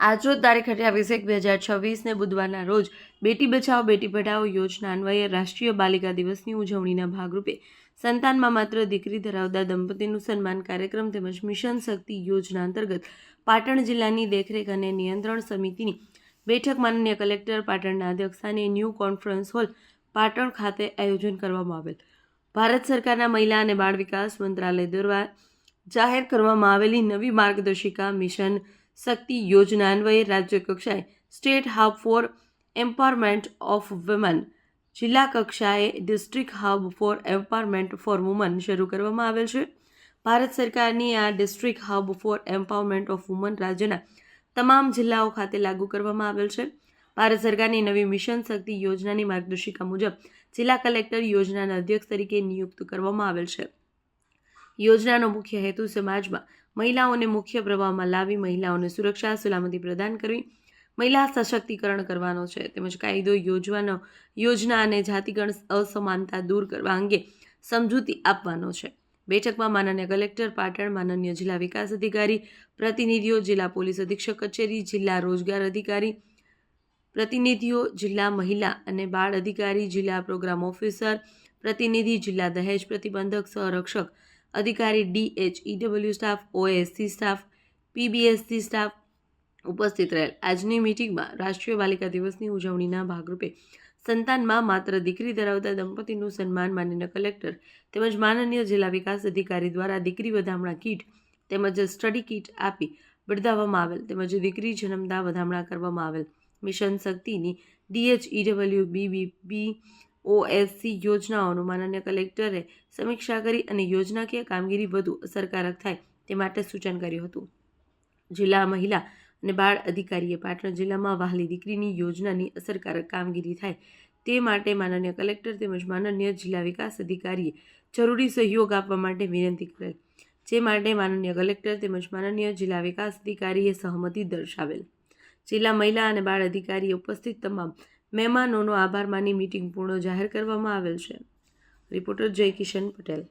આજરોજ તારીખ અઠ્યાવીસ એક બે હજાર છવ્વીસને બુધવારના રોજ બેટી બચાવો, બેટી પઢાઓ યોજના અન્વયે રાષ્ટ્રીય બાલિકા દિવસની ઉજવણીના ભાગરૂપે સંતાનમાં માત્ર દીકરી ધરાવતા દંપતીનું સન્માન કાર્યક્રમ તેમજ મિશન શક્તિ યોજના અંતર્ગત પાટણ જિલ્લાની દેખરેખ અને નિયંત્રણ સમિતિની બેઠક માનનીય કલેક્ટર પાટણના અધ્યક્ષસ્થાને ન્યૂ કોન્ફરન્સ હોલ પાટણ ખાતે આયોજન કરવામાં આવેલ. ભારત સરકારના મહિલા અને બાળ વિકાસ મંત્રાલય દ્વારા જાહેર કરવામાં આવેલી નવી માર્ગદર્શિકા મિશન શક્તિ યોજના અન્વયે રાજ્ય કક્ષાએ state hub for empowerment of women. જિલ્લા કક્ષાએ district hub for empowerment for women શરૂ કરવામાં આવેલ છે. ભારત સરકારની આ district hub for empowerment of women રાજ્યના તમામ જિલ્લાઓ ખાતે લાગુ કરવામાં આવેલ છે. ભારત સરકારની નવી મિશન શક્તિ યોજનાની માર્ગદર્શિકા મુજબ જિલ્લા કલેક્ટર યોજનાના અધ્યક્ષ તરીકે નિયુક્ત કરવામાં આવેલ છે. યોજનાનો મુખ્ય હેતુ સમાજમાં મહિલાઓને મુખ્ય પ્રવાહમાં લાવી મહિલાઓને સુરક્ષા, સલામતી પ્રદાન કરવી. મહિલા સશક્તિકરણ કરવાનો છે. તેમજ કાયદો, યોજવાનો, યોજના અને જાતિગણ અસમાનતા દૂર કરવા અંગે સમજૂતી આપવાનો છે. બેઠકમાં માનનીય કલેક્ટર પાટણ, માનનીય જિલ્લા વિકાસ અધિકારી, પ્રતિનિધિઓ, જિલ્લા પોલીસ અધિક્ષક કચેરી, જિલ્લા રોજગાર અધિકારી, પ્રતિનિધિઓ, જિલ્લા મહિલા અને બાળ અધિકારી, જિલ્લા પ્રોગ્રામ ઓફિસર, પ્રતિનિધિ, જિલ્લા દહેજ પ્રતિબંધક, સંરક્ષક અધિકારી DH EW staff OSC staff PBSC staff ઉપસ્થિત રહેલ. આજની મિટિંગમાં રાષ્ટ્રીય બાલિકા દિવસની ઉજવણીના ભાગરૂપે સંતાનમાં માત્ર દીકરી ધરાવતા દંપતીનું સન્માન માનનીય કલેક્ટર તેમજ માનનીય જિલ્લા વિકાસ અધિકારી દ્વારા દીકરી વધામણા કીટ તેમજ સ્ટડી કીટ આપી બિરદાવવામાં આવેલ તેમજ દીકરી જન્મતા વધામણા કરવામાં આવેલ. મિશન શક્તિની ડીએચ ઈડબ્લ્યુ બીબીબી ઓએસસી યોજનાઓનું માનનીય કલેક્ટરે સમીક્ષા કરી અને યોજનાકીય કામગીરી વધુ અસરકારક થાય તે માટે સૂચન કર્યું હતું. જિલ્લા મહિલા અને બાળ અધિકારીએ પાટણ જિલ્લામાં વહાલી દીકરીની યોજનાની અસરકારક કામગીરી થાય તે માટે માનનીય કલેક્ટર તેમજ માનનીય જિલ્લા વિકાસ અધિકારીએ જરૂરી સહયોગ આપવા માટે વિનંતી કરેલ, જે માટે માનનીય કલેક્ટર તેમજ માનનીય જિલ્લા વિકાસ અધિકારીએ સહમતિ દર્શાવેલ. જિલ્લા મહિલા અને બાળ અધિકારીએ ઉપસ્થિત તમામ મહેમાનોનો આભાર માની મીટિંગ પૂર્ણ જાહેર કરવામાં આવેલ છે. રિપોર્ટર જય કિશન પટેલ.